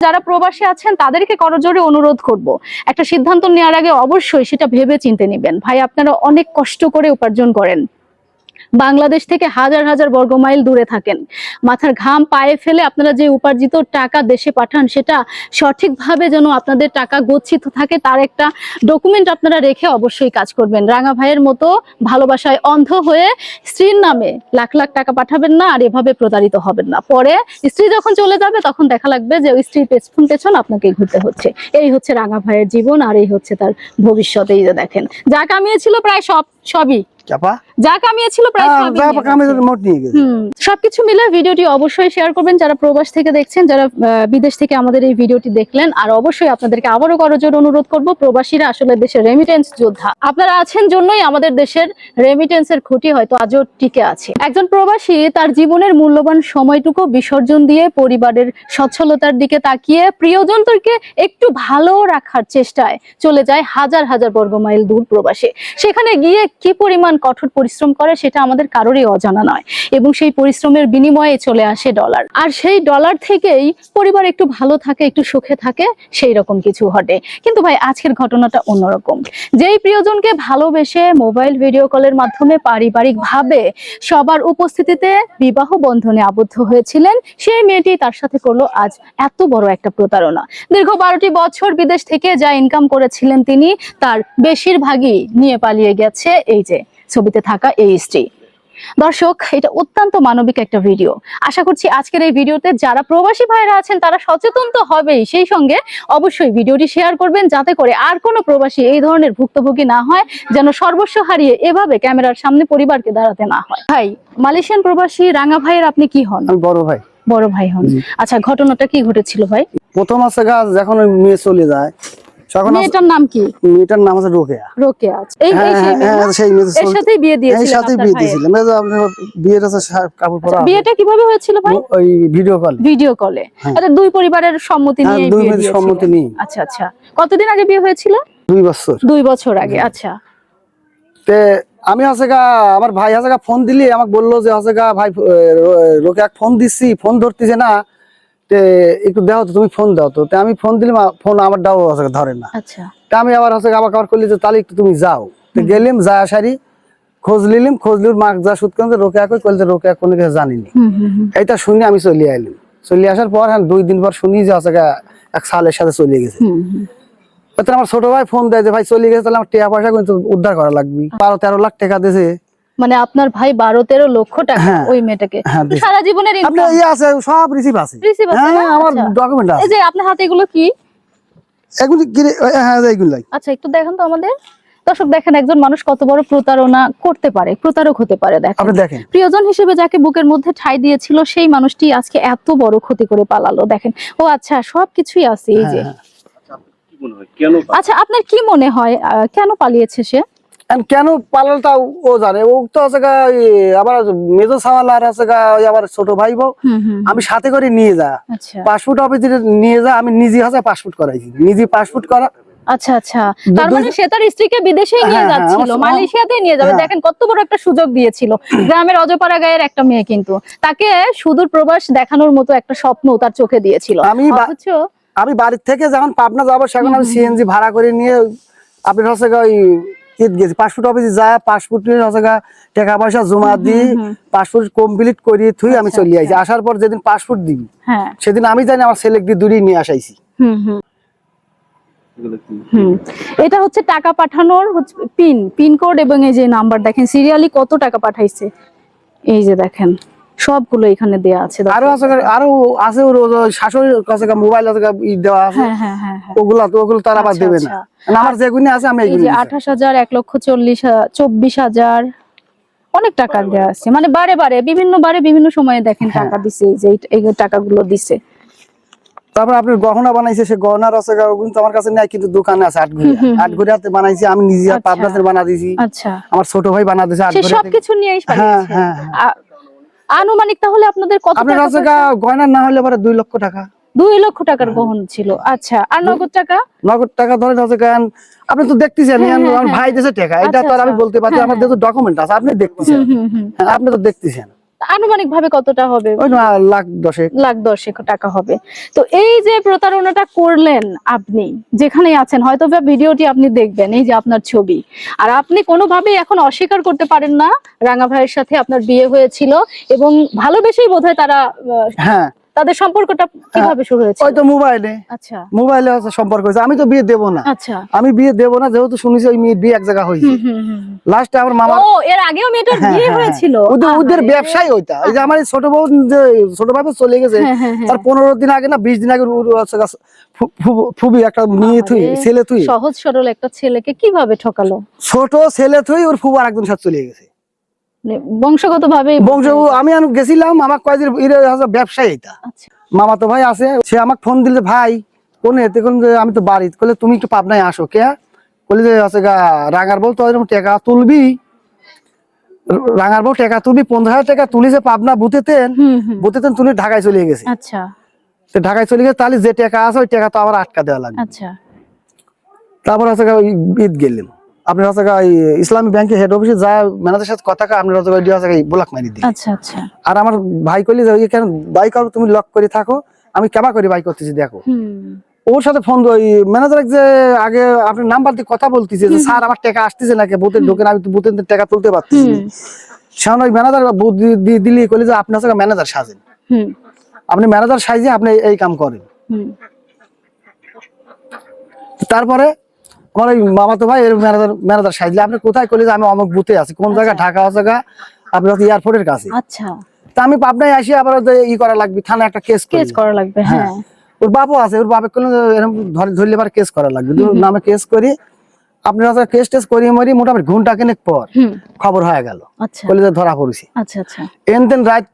যারা প্রবাসী আছেন, তাদেরকে করজোরে অনুরোধ করব। একটা সিদ্ধান্ত নেওয়ার আগে অবশ্যই সেটা ভেবে চিনতে নেবেন। ভাই, আপনারা অনেক কষ্ট করে উপার্জন করেন। বাংলাদেশ থেকে হাজার হাজার বর্গ মাইল দূরে থাকেন। মাথার ঘাম পায়ে ফেলে আপনারা যে উপার্জিত টাকা দেশে পাঠান, সেটা সঠিকভাবে যেন আপনাদের টাকা গচ্ছিত থাকে, তার একটা ডকুমেন্ট আপনারা রেখে অবশ্যই কাজ করবেন। রাঙা ভাইয়ের মতো ভালোবাসায় অন্ধ হয়ে স্ত্রীর নামে লাখ লাখ টাকা পাঠাবেন না, আর এভাবে প্রতারিত হবেন না। পরে স্ত্রী যখন চলে যাবে, তখন দেখা লাগবে যে ওই স্ত্রীর পেছন পেছন আপনাকে ঘুরতে হচ্ছে। এই হচ্ছে রাঙা ভাইয়ের জীবন, আর এই হচ্ছে তার যে দেখেন, যা কামিয়েছিল প্রায় সব সবই চাপা? যা কামিয়েছিল প্রায় হ্যাঁ। মোট নিয়ে গেছি। সবকিছু মিলে ভিডিওটি অবশ্যই শেয়ার করবেন। যারা প্রবাস থেকে দেখছেন যারা বিদেশ থেকে আমাদের এই ভিডিওটি দেখলেন আর অবশ্যই আপনাদেরকে আবারও করজোর অনুরোধ করব প্রবাসীরা আসলে দেশের রেমিটেন্স যোদ্ধা। আপনারা আছেন জন্যই আমাদের দেশের রেমিটেন্সের খুঁটি হয়তো আজও টিকে আছে। একজন প্রবাসী তার জীবনের মূল্যবান সময়টুকু বিসর্জন দিয়ে পরিবারের সচ্ছলতার দিকে তাকিয়ে প্রিয়জনদেরকে একটু ভালো রাখার চেষ্টায় চলে যায় হাজার হাজার বর্গমাইল দূর প্রবাসে। সেখানে গিয়ে কি পরিমাণ কঠোর পরিশ্রম করে, সেটা আমাদের কারোরই অজানা নয়। এবং সেই পরিশ্রমের বিনিময়ে চলে আসে ডলার। আর সেই ডলার থেকেই পরিবার একটু ভালো থাকে, একটু সুখে থাকে, সেই রকম কিছু ঘটে। কিন্তু ভাই, আজকের ঘটনাটা অন্যরকম। যেই প্রিয়জনকে ভালোবেসে মোবাইল ভিডিও কলের মাধ্যমে পারিবারিক ভাবে সবার উপস্থিতিতে বিবাহ বন্ধনে আবদ্ধ হয়েছিলেন, সেই মেয়েটি তার সাথে করল আজ এত বড় একটা প্রতারণা। দীর্ঘ বারোটি বছর বিদেশ থেকে যা ইনকাম করেছিলেন তিনি, তার বেশিরভাগই নিয়ে পালিয়ে গেছে, এই যে ছবিতে থাকা এই স্ত্রী। দর্শক এটা অত্যন্ত মানবিক একটা ভিডিও। আশা করছি আজকের এই ভিডিওতে যারা প্রবাসী ভাইরা আছেন তারা সচেতন তো হবেই। সেই সঙ্গে অবশ্যই ভিডিওটি শেয়ার করবেন যাতে করে আর কোনো প্রবাসী এই ধরনের ভুক্তভোগী না হয় যেন সর্বস্ব হারিয়ে এভাবে ক্যামেরার সামনে পরিবারকে দাঁড়াতে না হয়। ভাই মালয়েশিয়ান প্রবাসী রাঙা ভাইয়ের আপনি কি হন? বড় ভাই। বড় ভাই হন। আচ্ছা ঘটনাটা কি ঘটেছিল ভাই? প্রথম আছে গাছ যখন ওই মেয়ে চলে যায় মেয়েটার নাম কি? মেয়েটার নাম আছে রোকেয়া। রোকেয়া এই এই হ্যাঁ সেই হ্যাঁ মেয়ে না? হ্যাঁ, সেই মেয়ে এর সাথেই বিয়ে দিয়েছিলেন সাথে আপনার বিয়ে ভাইয়ের। এই যে আপনার বিয়ের আছে কাপড় পরা। বিয়েটা কীভাবে হয়েছিল ভাই? ওই ভিডিও কল ভিডিও কলে হ্যাঁ। আচ্ছা দুই পরিবারের সম্মতি হ্যাঁ, নিয়ে দুই সম্মতি নিয়ে। আচ্ছা আচ্ছা। কতদিন আগে বিয়ে হয়েছিল? দুই বছর। দুই বছর আগে আচ্ছা। তে আমি আছে গা আমার ভাই আছে গা ফোন দিলি আমাকে বলল যে আছে গা ভাই রোকে এক ফোন দিচ্ছি ফোন ধরতেছে না। তে একটু দাও তো তুমি ফোন দাও তো। আমি ফোন দিলাম ফোন আমার দাও আছে ধরে না। আচ্ছা। তা আমি আবার হচ্ছে আবার আবার করলি যে তাহলে একটু তুমি যাও। তো গেলিম যা আসারি খোঁজ নিলিম খোঁজ লির মাক যা সুদ করতে রোকে এক কইলে রোকে এক কোনো কিছু জানিনি। এইটা শুনে আমি চলে আইলাম। চলে আসার পর হ্যাঁ দুই দিন পর শুনি যে আছে এক সালের সাথে চলে গেছে। আমার ছোট ভাই ফোন দেয় যে ভাই চলে গেছে তাহলে আমার টাকা পয়সা কিন্তু উদ্ধার করা লাগবে। বারো তেরো লাখ টাকা দিয়েছে। মানে আপনার ভাই বারো তেরো লক্ষ টাকা হ্যাঁ। ওই মেয়েটাকে। হ্যাঁ। সারা জীবনের। ইয়ে আছে সব রিসিভ আছে। হ্যাঁ আমার আচ্ছা। ডকুমেন্ট আছে। এই যে আপনার হাতে এগুলো কি? এগুলি কি হ্যাঁ এইগুলাই আচ্ছা একটু দেখেন তো আমাদের। দর্শক দেখেন একজন মানুষ কত বড় প্রতারণা করতে পারে প্রতারক হতে পারে দেখেন। প্রিয়জন হিসেবে যাকে বুকের মধ্যে ঠাই দিয়েছিল সেই মানুষটি আজকে এত বড় ক্ষতি করে পালালো দেখেন। ও আচ্ছা সবকিছুই আছে এই যে। হ্যাঁ, কি মনে হয়? কেন আচ্ছা আপনার কি মনে হয় আহ, কেন পালিয়েছে সে? কেন পালালটা ও জানে? ও তো আছে গা আবার মেজো সাওয়াল আর আছে গা আবার ছোট ভাই বউ আমি সাথে করে নিয়ে যা। আচ্ছা। পাসপোর্ট অফিস নিয়ে যা আমি নিজে হাতে পাসপোর্ট করাইছি। নিজে পাসপোর্ট করা। আচ্ছা আচ্ছা। তার মানে সে তার স্ত্রীকে বিদেশেই নিয়ে হ্যাঁ, হ্যাঁ, যাচ্ছিল মালয়েশিয়াতে নিয়ে যাবে। হ্যাঁ। দেখেন কত বড় একটা সুযোগ দিয়েছিল। গ্রামের অজপাড়া গায়ের একটা মেয়ে কিন্তু। তাকে সুদূর প্রবাস দেখানোর মতো একটা স্বপ্ন তার চোখে দিয়েছিল। আমি আমি বাড়ির থেকে যখন পাবনা যাব সেখন আমি সিএনজি ভাড়া করে নিয়ে আপনার হচ্ছে ঈদ গেছি। পাসপোর্ট অফিসে যা পাসপোর্ট টাকা পয়সা জমা দিই পাসপোর্ট কমপ্লিট করিয়ে থুই আমি আচ্ছা, চলে আইছি আসার পর যেদিন পাসপোর্ট দিবি হ্যাঁ। সেদিন আমি জানি আমার ছেলে দিয়ে দূরে নিয়ে আসাইছি। হুম হুম। হুম। এটা হচ্ছে টাকা পাঠানোর হচ্ছে পিন পিন কোড এবং এই যে নাম্বার দেখেন সিরিয়ালি কত টাকা পাঠাইছে? এই যে দেখেন। সবগুলো এখানে দেয়া আছে আরও আছে আরও আছে ওর শাশুড়ির কাছে মোবাইল আছে ই দেওয়া আছে। হ্যাঁ হ্যাঁ হ্যাঁ ওগুলা তো ওগুলো তারা আবার আচ্ছা, দেবে না। আচ্ছা। আমার যেগুলি আছে আমি এই এইগুলি যে আঠাশ হাজার এক লক্ষ চল্লিশ হা- চব্বিশ হাজার অনেক টাকা দেওয়া আছে। মানে বারে বারে বিভিন্ন বারে বিভিন্ন সময়ে দেখেন। টাকা দিছে এই যে এই- টাকাগুলো দিছে। তারপর আপনার গহনা বানাইছে সে গহনার আছে ওগুলো আমার কাছে নাই কিন্তু দোকানে আছে আটঘরিয়া আটঘরিয়াতে বানাইছি আমি নিজে আচ্ছা। পাবনাতে বানা দিয়েছি আচ্ছা। আমার ছোট ভাই বানা দিয়েছে আট থেকে সবকিছু নিয়ে হ্যাঁ হ্যাঁ আনুমানিক তাহলে আপনাদের কত আপনার টাকা কাছে গয়না না হলে পরে দুই লক্ষ টাকা। দুই লক্ষ টাকার গহন ছিল। আচ্ছা আর নগদ টাকা? নগদ টাকা ধরে আছে গান আপনি তো দেখতেছেন হ্যাঁ, হ্যাঁ, আমার হ্যাঁ। ভাই দেশে টাকা। এটা তো আর আমি আচ্ছা, বলতে পারছি আমার দেশে ডকুমেন্ট আছে আপনি দেখতেছেন। আপনি তো দেখতেছেন। আনুমানিক ভাবে কতটা হবে? লাখ দশেক। লাখ দশেক টাকা হবে। তো এই যে প্রতারণাটা করলেন আপনি যেখানে আছেন হয়তো ভিডিওটি আপনি দেখবেন এই যে আপনার ছবি। আর আপনি কোনোভাবেই এখন অস্বীকার করতে পারেন না রাঙা ভাইয়ের সাথে আপনার বিয়ে হয়েছিল এবং ভালোবেসেই বোধহয় তারা হ্যাঁ তাদের সম্পর্কটা কীভাবে শুরু হয়েছে? ওই তো মোবাইলে। আচ্ছা। মোবাইলে হচ্ছে সম্পর্ক হয়েছে। আমি তো বিয়ে দেবো না। আচ্ছা। আমি বিয়ে দেবো না যেহেতু শুনেছি ওই মেয়ের বিয়ে এক জায়গা হয়েছে। লাস্টে আমার মামা ও এর আগেও মেয়েটার হ্যাঁ, বিয়ে হ্যাঁ, হয়েছিল? ওদের ওদের। ব্যবসায় ওইটা। এই যে আমার ছোট বউ যে ছোট ভাবে চলে গেছে। হ্যাঁ, হ্যাঁ, হ্যাঁ। তার পনেরো দিন আগে না বিশ দিন আগে ফুবি একটা মেয়ে থুই আহারে। ছেলে থুই। সহজ সরল একটা ছেলেকে কীভাবে ঠকালো? ছোট ছেলে থুই ওর ফুবার একজন সাথে চলে গেছে। বংশগত ভাবে বংশ আমি গেছিলাম আমার কয়েকদিন ব্যবসায়ী আচ্ছা। মামা তো ভাই আছে সে আমাকে ফোন দিলে ভাই কোন? এতে কোন আমি তো বাড়ি বলে তুমি একটু পাবনায় আসো কে? বলে যে আছে গা রাঙার বউ তো এরকম টাকা তুলবি। রাঙার বউ টাকা তুলবি পনেরো হাজার টাকা তুলি যে পাবনা হুম বুথেতেন তুলে ঢাকায় চলে গেছে। আচ্ছা। ঢাকায় চলে গেছে তাহলে যে টাকা আছে ওই টাকা তো আবার আটকা দেওয়া লাগবে। আচ্ছা। তারপর গা ঈদ গেলেন আপনি হচ্ছে ইসলামী ব্যাংকের হেড অফিসে যা ম্যানেজারের সাথে কথা কয়, আপনি হচ্ছে ওই হচ্ছে ব্লক মারি দিই। আচ্ছা আচ্ছা। আর আমার ভাই কইলি যে কেন বাই করো তুমি লক করে থাকো আমি কেমা করে বাই করতেছি দেখো। ওর সাথে ফোন ওই ম্যানেজার যে আগে আপনি নাম্বার দিয়ে কথা বলতেছে যে স্যার আমার টাকা আসতেছে নাকি বুথের ঢোকেন আমি তো বুথের টাকা তুলতে পারতেছি সেখানে ওই ম্যানেজার দিলি কইলি যে আপনি হচ্ছে ম্যানেজার সাজেন। হুম। আপনি ম্যানেজার সাইজে আপনি এই কাম করেন। তারপরে আমার ওই মামাতো ভাই এর ম্যানেজার ম্যানেজার সাইজলে। আপনি কোথায় করলে যে আমি অমুক বুথে আছি। কোন জায়গা? ঢাকা জায়গা? আপনি হচ্ছে এয়ারপোর্টের কাছে। আচ্ছা। তা আমি পাবনায় আসি আবার ই করা লাগবে থানা একটা কেস কেস করা লাগবে হ্যাঁ। ওর বাপও আছে ওর বাপে করলে এরকম ধরে ধরলে এবার কেস করা লাগবে। তো নামে কেস করি। আপনি হচ্ছে কেস টেস করিয়ে মরি মোটামুটি ঘণ্টা কেনেক পর খবর হয়ে গেল। আচ্ছা। বলে ধরা পড়েছি। আচ্ছা আচ্ছা। এন তেন রাত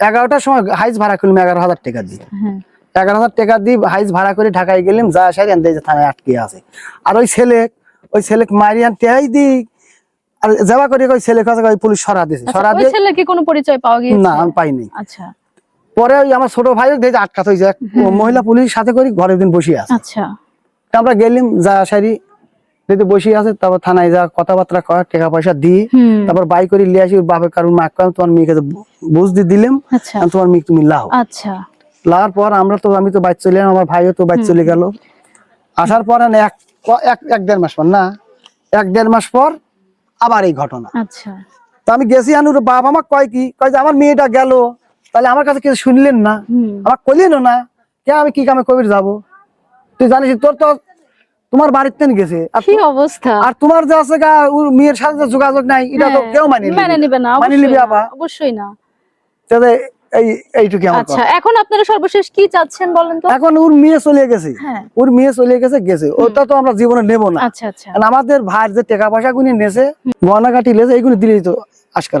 এগারোটার সময় হাইজ ভাড়া করলাম এগারো হাজার টাকা দিয়ে হ্যাঁ। এগারো হাজার টাকা দিয়ে হাইজ ভাড়া করে ঢাকায় গেলাম যা সারি আনতে থানায় আটকে আছে। আর ওই ছেলে ওই ছেলে মারি আনতেই দি। আর যাওয়া করে ওই ছেলে কাছে ওই পুলিশ সরা দিয়েছে আচ্ছা, সরা দিয়ে ছেলে কি কোনো পরিচয় পাওয়া গিয়েছে? না আমি পাইনি আচ্ছা। পরে ওই আমার ছোট দেখে হয়েছে মহিলা পুলিশ সাথে করি দিন বসে আছে। আচ্ছা। আমরা গেলাম যা সারি দেখতে বসে আছে তারপর থানায় যা কথাবার্তা কয় টাকা পয়সা দিই। তারপর বাই করে লিয়ে আসি বাপের কারণ মা কারণ তোমার মেয়েকে বুঝ দিয়ে দিলাম। আচ্ছা। তোমার মেয়ে তুমি লাও। আচ্ছা। লাগার পর আমরা তো আমি তো বাইর চলে এলাম, আমার ভাইও তো বাইর চলে গেল। আসার পর এক এক দেড় মাস পর না এক দেড় মাস পর আবার এই ঘটনা। আচ্ছা। তো আমি গেছি আনুর বাপ আমার কয় কি কয় যে আমার মেয়েটা গেল তাহলে আমার কাছে কিছু শুনলেন না আমার কইলেন না কে আমি কি কামে কবির যাব? তুই জানিস তোর তো তোমার বাড়িতে গেছে আর কি অবস্থা? আর তোমার যে আছে গা ওর মেয়ের সাথে যোগাযোগ নাই এটা তো হ্যাঁ, কেউ মানি মেনে নিবে না। মানি অবশ্যই না, আবার। অবশ্যই না। তাহলে এই এইটুকু আমার আচ্ছা এখন আপনারা সর্বশেষ কি চাচ্ছেন বলেন তো? এখন ওর মেয়ে চলে গেছে। হ্যাঁ। ওর মেয়ে চলে গেছে গেছে। ওটা তো আমরা জীবনে নেব না। আচ্ছা আচ্ছা। আমাদের ভাইয়ের যে টাকা পয়সা গুনি নেছে কাটি লেছে এইগুলো দিলেই তো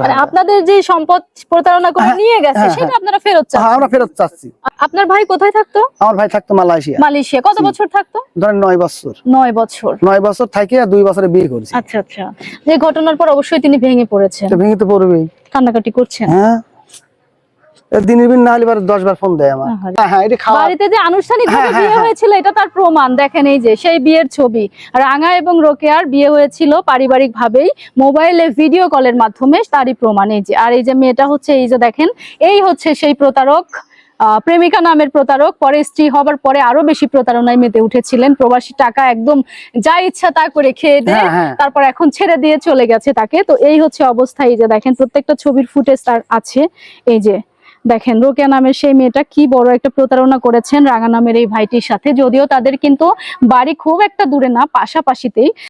মানে আপনাদের যে সম্পদ প্রতারণা করে হ্যাঁ, নিয়ে গেছে হ্যাঁ, সেটা আপনারা ফেরত চান আমরা ফেরত চাচ্ছি। আপনার ভাই কোথায় থাকতো? আমার ভাই থাকতো মালয়েশিয়া। মালয়েশিয়া। কত বছর থাকতো? ধরেন নয় বছর। নয় বছর। নয় বছর থাকে আর দুই বছরে বিয়ে করছি। আচ্ছা আচ্ছা। যে ঘটনার পর অবশ্যই তিনি ভেঙে পড়েছেন। ভেঙে তো পড়বেই। কান্নাকাটি করছেন? হ্যাঁ। দিনের দিন না হলে দশ বার ফোন দেয় আমার। হ্যাঁ হ্যাঁ এটা খাওয়া বাড়িতে যে আনুষ্ঠানিক হ্যাঁ, বিয়ে হ্যাঁ। হয়েছিল এটা তার প্রমাণ। দেখেন এই যে সেই বিয়ের ছবি। রাঙা এবং রোকেয়ার বিয়ে হয়েছিল পারিবারিক ভাবেই মোবাইলে ভিডিও কলের মাধ্যমে তারই প্রমাণ। এই যে আর এই যে মেয়েটা হচ্ছে এই যে দেখেন এই হচ্ছে সেই প্রতারক প্রেমিকা নামের প্রতারক। পরে স্ত্রী হবার পরে আরও বেশি প্রতারণায় মেতে উঠেছিলেন। প্রবাসী টাকা একদম যা ইচ্ছা তা করে খেয়ে দিয়ে। তারপর এখন ছেড়ে দিয়ে চলে গেছে তাকে। তো এই হচ্ছে অবস্থা। এই যে দেখেন প্রত্যেকটা ছবির ফুটেজ তার আছে। এই যে দেখেন, রোকেয়া নামের সেই মেয়েটা কি বড় একটা প্রতারণা করেছেন রাঙা নামের এই ভাইটির সাথে। যদিও তাদের কিন্তু বাড়ি খুব একটা দূরে না, পাশাপাশিতেই